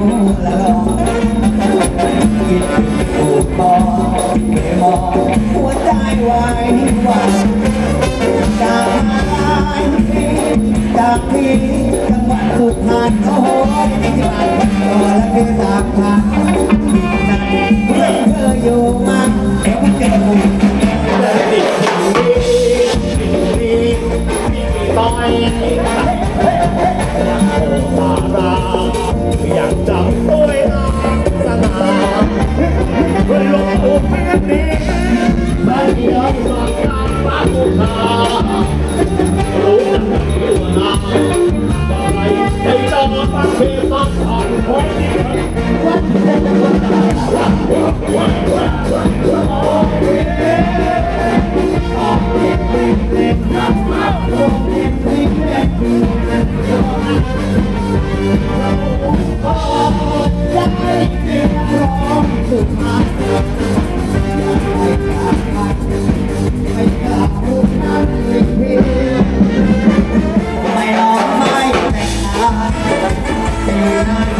มุกละลองกินปูดอไม่มอหัวใจวายวันจากไม้จากที่จังหวัดสุดทานโอ้ยที่บ้านตัวและที่สามาง รอไม่แต่งงาน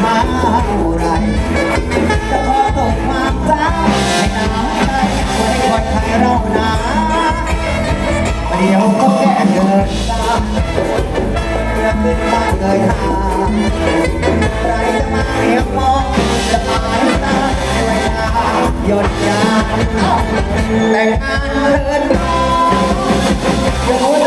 จะ ดียวก็แก่เกินตาเงาตึ้นมาเลยค่ะใรจะมาเรียกมอจะมาให้ตาให้ว้าหยดยาแต่งงานเธอต้อง